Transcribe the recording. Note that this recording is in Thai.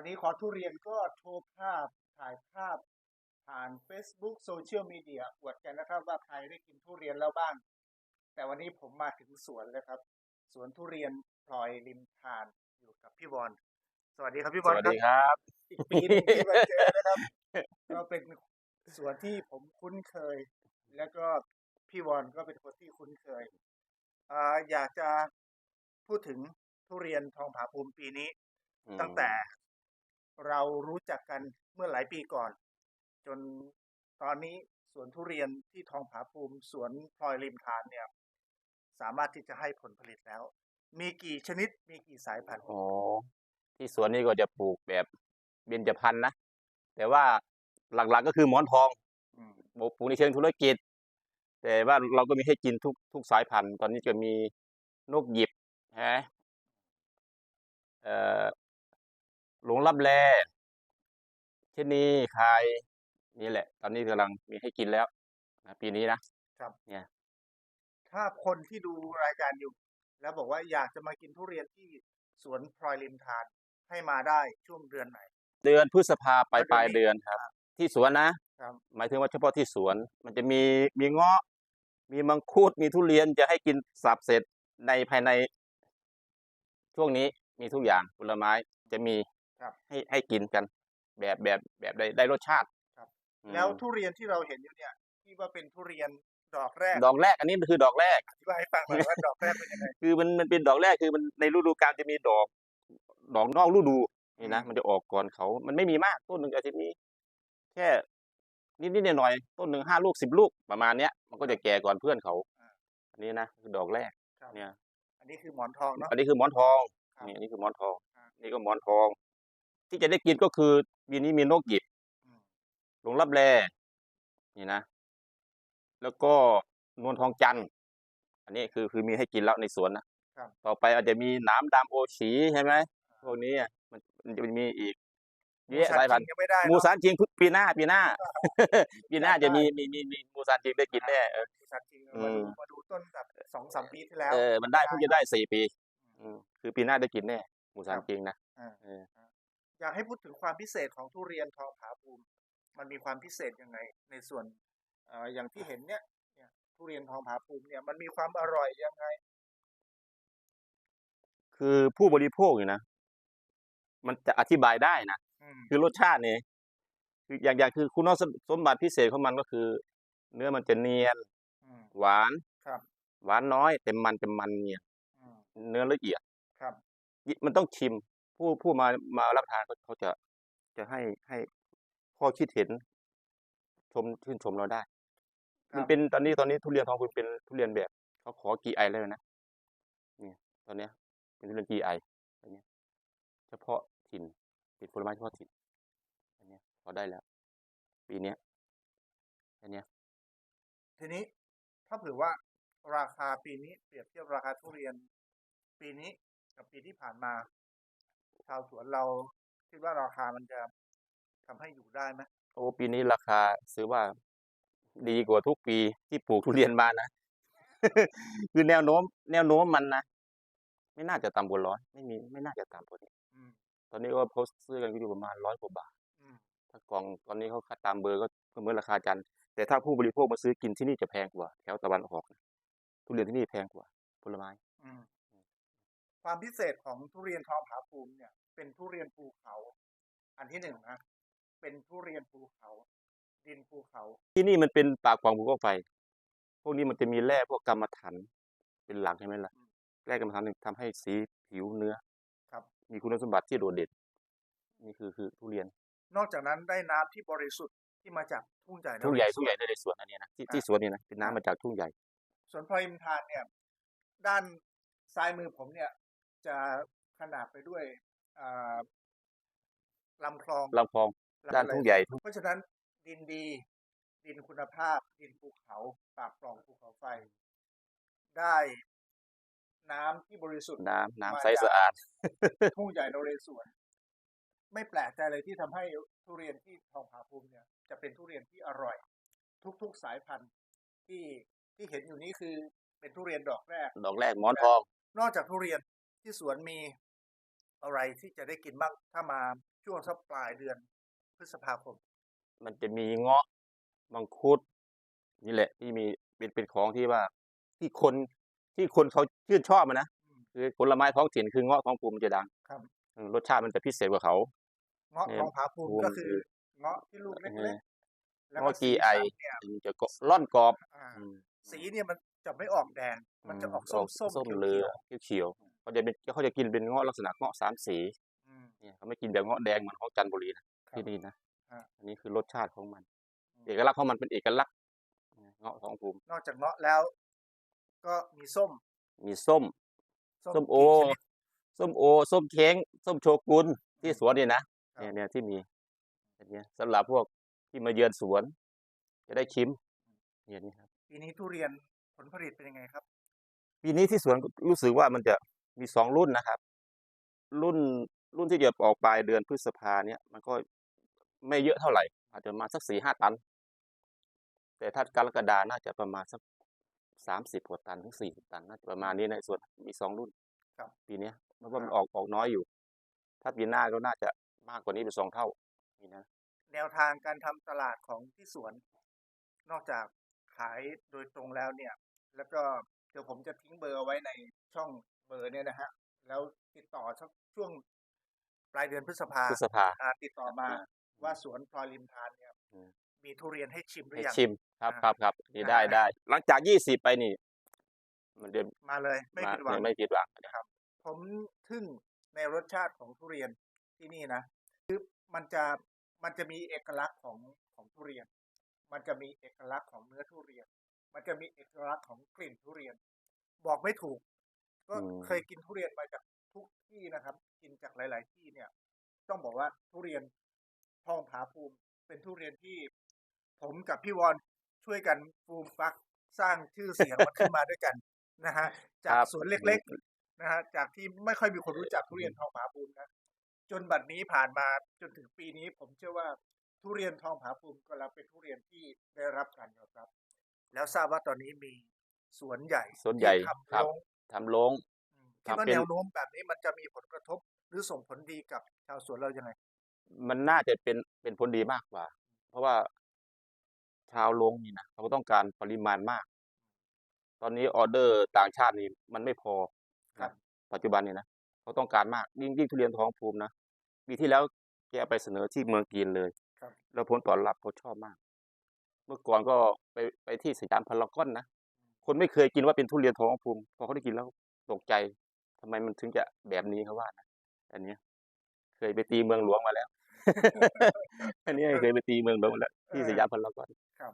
อนนี้ขอทุเรียนก็โชว์ภาพถ่ายภาพผ่าน Facebook โซเชียลมีเดียอวดกันนะครับว่าใครได้กินทุเรียนแล้วบ้าง แต่วันนี้ผมมาถึงสวนแล้วครับ สวนทุเรียนพลอยริมทานอยู่กับพี่บอลสวัสดีครับพี่บสอลวัสครัดีบครับอีกปีหนึงที่มาเจอนะครับก็เป็นสวนที่ผมคุ้นเคย แล้วก็พี่วอนก็เป็นคนที่คุ้นเคยอ่าอยากจะพูดถึงทุเรียนทองผาภูมิปีนี้อืมตั้งแต่ เรารู้จักกันเมื่อหลายปีก่อน จนตอนนี้สวนทุเรียนที่ทองผาภูมิสวนพลอยริมทานเนี่ย สามารถที่จะให้ผลผลิตแล้ว มีกี่ชนิดมีกี่สายพันธุ์โอ้ที่สวนนี่ก็จะปลูกแบบเบญจพรรณนะ แต่ว่าหลักๆก็คือหมอนทองอืม ปลูกในเชิงธุรกิจ แต่ว่าเราก็มีให้กินทุกทุกสายพันธุ์ ตอนนี้จะมีนกหยิบฮะเอ่อหล งลับแลชะนีคายนี่แหละ ตอนนี้กำลังมีให้กินแล้วนะปีนี้นะถ้าคนที่ดูรายการอยู่ แล้วบอกว่าอยากจะมากินทุเรียนที่สวนพลอยริมทานให้มาได้ช่วงเดือนไหน เดือนพฤษภาปลายก็ปลายจะมีเดือนครับ ที่สวนนะครับ หมายถึงว่าเฉพาะที่สวน มันจะมีมีเงาะ มีมังคุดมีทุเรียนจะให้กินสับเสร็จในภายใน ช่วงนี้มีทุกอย่างผลไม้จะมี ครับให้ให้กินกัน แบบแบบแบบได้ได้รสชาติครับอืมแล้วทุเรียนที่เราเห็นอยู่เนี่ยที่ว่าเป็นทุเรียนดอกแรก ดอกแรก อันนี้คือดอกแรกอธิบายให้ฟังหน่อยว่าดอกแรกเป็นยังไงคือมันมันเป็นดอกแรกคือมันในฤดูกาลจะมีดอก ดอกนอกฤดูนี่นะอืมมันจะออกก่อนเขา มันไม่มีมากต้นหนึ่งอาจจะมีแค่นิดนิดหน่อยๆต้นหนึ่งห้าลูกสิบลูกประมาณเนี้ยมันก็จะแก่ก่อนเพื่อนเขาอันนี้นะคือดอกแรกครับเนี่ย อันนี้คือหมอนทองเนาะอันนี้คือหมอนทองครับนี่อันนี้คือหมอนทองครับนี่ก็หมอนทอง ที่จะได้กินก็คือปีนี้มีนกหยิบอืมหลงรับแลนี่นะ แล้วก็นวลทองจันทร์อันนี้คือคือมีให้กินแล้วในสวนนะครับต่อไปอาจจะมีหน้ำดำโอชีใช่ไหมพวกนี้อะมันมันจะมีอีกเยอะมูสายพันจธุ์ริงยังไม่ได้มูเนาะสานจริงปีหน้าปีหน้า ปีหน้าได้จะมีมีมีมีมูสานจริงได้กินแน่เออมูซานจริงอืมาดูมมาดูต้นแบบสองสามปีที่แล้วเออมันได้เพิ่งจะได้สี่ปีอืมอืมคือปีหน้าได้กินแน่มูสานครับจริงนะ อ่าเอออยากให้พูดถึงความพิเศษของทุเรียนทองผาภูมิ มันมีความพิเศษยังไง ในส่วนเอ่ออย่างที่เห็นเนี่ยเนี่ยทุเรียนทองผาภูมิเนี่ยมันมีความอร่อยยังไง คือผู้บริโภคเนี่ยนะ มันจะอธิบายได้นะอืมคือรสชาติเนี่ยคืออย่างอย่างคือคุณสมบัติพิเศษของมันก็คือ เนื้อมันจะเนียนอืมหวานครับหวานน้อยแต่มันจะมันเนียนอืมเนื้อละเอียดครับ มันต้องชิม ผู้ผู้มามารับประทานเขาเขาจะจะให้ให้ข้อคิดเห็น ชมชื่นชมเราได้ ครัมันบเป็นตอนนี้ตอนนี้ทุเรียนทองคุณเป็นทุเรียนแบบเขาขอกี่ไอแล้วนะเนี่ยตอนเนี้ย เป็นทุเรียนกี่ไออันเนี้ย เฉพาะถิ่นเป็นผลไม้เฉพาะถิ่นอันเนี้ยพอได้แล้ว ปีเนี้ยอันเนี้ย ทีนี้ถ้าเผื่อว่าราคาปีนี้เปรียบเทียบราคาทุเรียน ปีนี้กับปีที่ผ่านมาชาวสวนเราคิดว่าราคามันจะทำให้อยู่ได้ไหมโอ้ปีนี้ราคาซื้อว่า ดีกว่าทุกปีที่ปลูกทุเรียนมานะคือแนวโน้ม แนวโน้มมันนะไม่น่าจะต่ำกว่าร้อยไม่มีไม่น่าจะต่ำกว่านี้อืมตอนนี้ก็เขาซื้อกันอยู่ประมาณร้อยกว่าบาทอืมถ้ากล่องตอนนี้เขาคัดตามเบอร์ก็ก็เหมือนราคาจันทร์แต่ถ้าผู้บริโภคมาซื้อกินที่นี่จะแพงกว่า แถวตะวันออกนะทุเรียนที่นี่แพงกว่าผลไม้อืม ความพิเศษของทุเรียนทองผาภูมิเนี่ย เป็นทุเรียนภูเขา อันที่หนึ่งนะ เป็นทุเรียนภูเขา ดินภูเขา ที่นี่มันเป็นปากของภูเขาไฟ พวกนี้มันจะมีแร่พวกกรรมฐานเป็นหลักใช่ไหมล่ะ แร่กรรมฐานทำให้สีผิวเนื้อ ครับ มีคุณสมบัติที่โดดเด่น นี่คือคือทุเรียน นอกจากนั้นได้น้ำที่บริสุทธิ์ที่มาจากทุ่งใหญ่นทุ่งใหญ่เรศวรทุ่งใหญ่ได้ในสวนอันเนี้ยนะที่อ่าที่สวนนี่นะเป็นอ่าน้ำมาจากทุ่งใหญ่ สวนพลอยอิมทานเนี่ย ด้านซ้ายมือผมเนี่ย จะขนาบไปด้วยอ่าลำคลองลำคลองลำด้านอะไรทุ่งใหญ่ทุ่งเพราะฉะนั้นดินดี ดินคุณภาพ ดินภูเขาปากปล่องภูเขาไฟ ได้น้ำที่บริสุทธิ์น้ำน้ำมาใสจากสะอาด ทุ่งใหญ่นเรศวรไม่แปลกใจเลยที่ทำให้ทุเรียนที่ทองผาภูมิเนี่ย จะเป็นทุเรียนที่อร่อย ทุกๆสายพันธุ์ที่ที่เห็นอยู่นี้คือเป็นทุเรียนดอกแรก ดอกแรกหมอนทอง นอกจากทุเรียน ที่สวนมีอะไรที่จะได้กินบ้างถ้ามาช่วงสักปลายเดือนพฤษภาคม มันจะมีเงาะมังคุด นี่แหละ ที่มีเป็นเป็นของที่ว่าที่คนที่คนเขาชื่นชอบมันนะอืมคือผลไม้ท้องถิ่นคือเงาะของภูมิมันจะดังครับเออรสชาติมันจะพิเศษกว่าเขา เงาะเนี่ยทองผาภูมิภูมิก็คือคือ เงาะที่ลูกเอเล็อกๆแล้วเงาะก็สี GI สันเนี่ยมันจะกรอบร่อนกรอบอ่าอืมสีเนี่ยมันจะไม่ออกแดง มันจะออกมส้มส้มส้มเขียวเรือเขียวเขียวๆ เขาจะเป็นเขาจะกินเป็นเงาะลักษณะเงาะสามสีอืมเนี่ยเขาไม่กินแบบเงาะแดงเหมือนของจันทบุรีนะครับที่นี่นะฮะอันนี้คือรสชาติของมันอืมเอกลักษณ์ของมันเป็นเอกลักษณ์เงาะของภูมินอกจากเงาะแล้ว ก็มีส้ม มีส้ม ส้มโอกี่ชนิดส้มโอ ส้มเค้ง ส้มโชกุนที่อืมสวนนี่นะครับเนี่ยเนี่ยที่มีอันเนี้ยสำหรับพวกที่มาเยือนสวน จะได้ชิมเนี่ยนี่ครับปีนี้ทุเรียนผลผลิตเป็นยังไงครับปีนี้ที่สวนก็รู้สึกว่ามันจะ มีสองรุ่นนะครับ รุ่นรุ่นที่จะออกปลายเดือนพฤษภาเนี่ยมันก็ไม่เยอะเท่าไหร่ อาจจะมาสักสี่ห้าตัน แต่ถ้ากรกฎาน่าจะประมาณสักสามสิบกว่าตันถึงสี่สิบตันน่าจะประมาณนี้ในส่วนมีสองรุ่นครับปีเนี้ยเพราะว่ามันครับออกออกน้อยอยู่ ถ้าปีหน้าก็น่าจะมากกว่านี้เป็นสองเท่านี่นะแนวทางการทำตลาดของที่สวน นอกจากขายโดยตรงแล้วเนี่ย แล้วก็เดี๋ยวผมจะทิ้งเบอร์เอาไว้ในช่องเบอร์เนี่ยนะฮะ แล้วติดต่อสักช่วงปลายเดือนพฤษภาพฤษภาอ่าติดต่อมาอ่าว่าสวนพลอยริมทานเนี่ยอืมมีทุเรียนให้ชิมหรืให้อยังชิมครับอ่าครับครับนี่อ่าได้ได้ หลังจากยี่สิบไปนี่ มันจะมาเลย ไม่มาผิดหวังไม่ผิดหวังนะครับ ผมทึ่งในรสชาติของทุเรียนที่นี่นะคือมันจะมันจะมีเอกลักษณ์ของของทุเรียน มันจะมีเอกลักษณ์ของเนื้อทุเรียน มันจะมีเอกลักษณ์ของกลิ่นทุเรียน บอกไม่ถูก ก็อืมเคยกินทุเรียนมาจากทุกที่นะครับ กินจากหลาย ๆ ที่เนี่ย ต้องบอกว่าทุเรียนทองผาภูมิ เป็นทุเรียนที่ ผมกับพี่วอนช่วยกันฟูมฟักสร้างชื่อเสียงมันขึ้นมาด้วยกันนะฮะ จากครับสวนเล็ก ๆ นะฮะ จากที่ไม่ค่อยมีคนรู้จักทุเรียนทองผาภูมินะจนบัดนี้ผ่านมาจนถึงปีนี้ ผมเชื่อว่าทุเรียนทองผาภูมิกำลังเป็นทุเรียนที่ได้รับการยอมรับ แล้วทราบว่าตอนนี้มีสวนใหญ่สวนใหญ่ที่ทำครับโรง ทำโรงอืมคิดว่าทำเป็นแนวโน้มแบบนี้มันจะมีผลกระทบ หรือส่งผลดีกับชาวสวนเรายังไง มันน่าจะเป็นเป็นผลดีมากกว่า เพราะว่าชาวโรงนี่นะเขาต้องการปริมาณมาก ตอนนี้ออเดอร์ต่างชาตินี่มันไม่พอครับปัจจุบันนี่นะเขาต้องการมากยิ่งยิ่งทุเรียนทองภูมินะปีที่แล้วแกเอาไปเสนอที่เมืองจีนเลยครับแล้วผลตอบรับเขาชอบมาก เมื่อก่อนก็ไปไปที่สยามพารากอนนะ คนไม่เคยกินว่าเป็นทุเรียนทองภูมิพอเขาได้กินแล้วตกใจทำไมมันถึงจะแบบนี้เขาว่านะอันเนี้ยเคยไปตีเมืองหลวงมาแล้ว อันนี้เคยไปตีเมืองหลวงมาแล้วที่เออสยามพารากอนครับ